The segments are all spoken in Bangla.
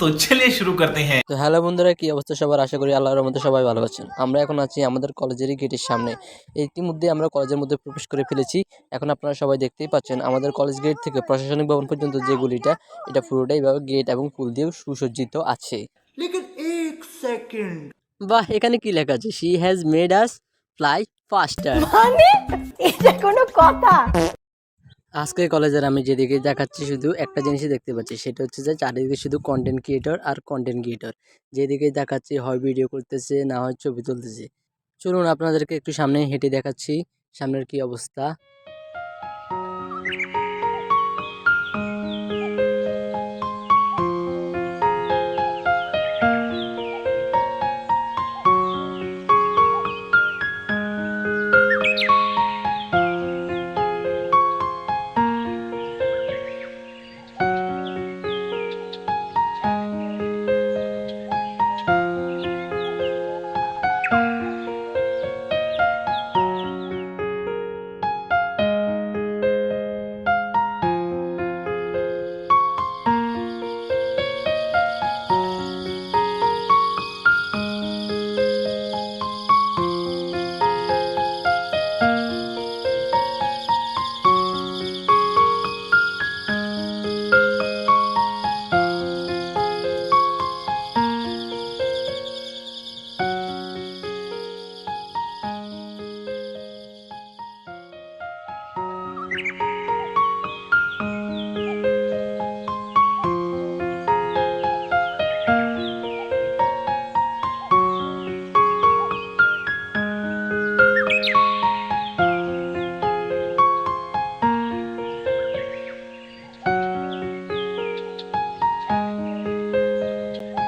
তো চলে শুরু করতে হ্যাঁ। তো হ্যালো বন্ধুরা কি অবস্থা সবার? আশা করি আল্লাহর রহমতে সবাই ভালো আছেন। আমরা এখন আছি আমাদের কলেজেরই গেটের সামনে। ইতিমধ্যে আমরা কলেজের মধ্যে প্রবেশ করে ফেলেছি। এখন আপনারা সবাই দেখতেই পাচ্ছেন আমাদের কলেজ গেট থেকে প্রশাসনিক ভবন পর্যন্ত যে গলিটা এটা পুরোটাই এভাবে গেট এবং ফুল দিয়ে সুসজ্জিত আছে। সেকেন্ড। বাহ এখানে কি লেখা আছে? She has made us fly faster মানে? এটা কোনো কথা। আজকে কলেজের আমি যেদিকে দেখাচ্ছি শুধু একটা জিনিসই দেখতে পাচ্ছি, সেটা হচ্ছে যে চারিদিকে শুধু কন্টেন্ট ক্রিয়েটর আর কন্টেন্ট ক্রিয়েটর যেদিকে দেখাচ্ছি হয় ভিডিও করতেছে, না হয় ছবি তুলতেছে। চলুন আপনাদেরকে একটু সামনে হেঁটে দেখাচ্ছি, সামনের কি অবস্থা।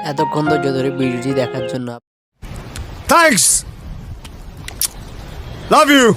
এতক্ষণ ধৈর্য ধরে ভিডিওটি দেখার জন্য Thanks. Love you.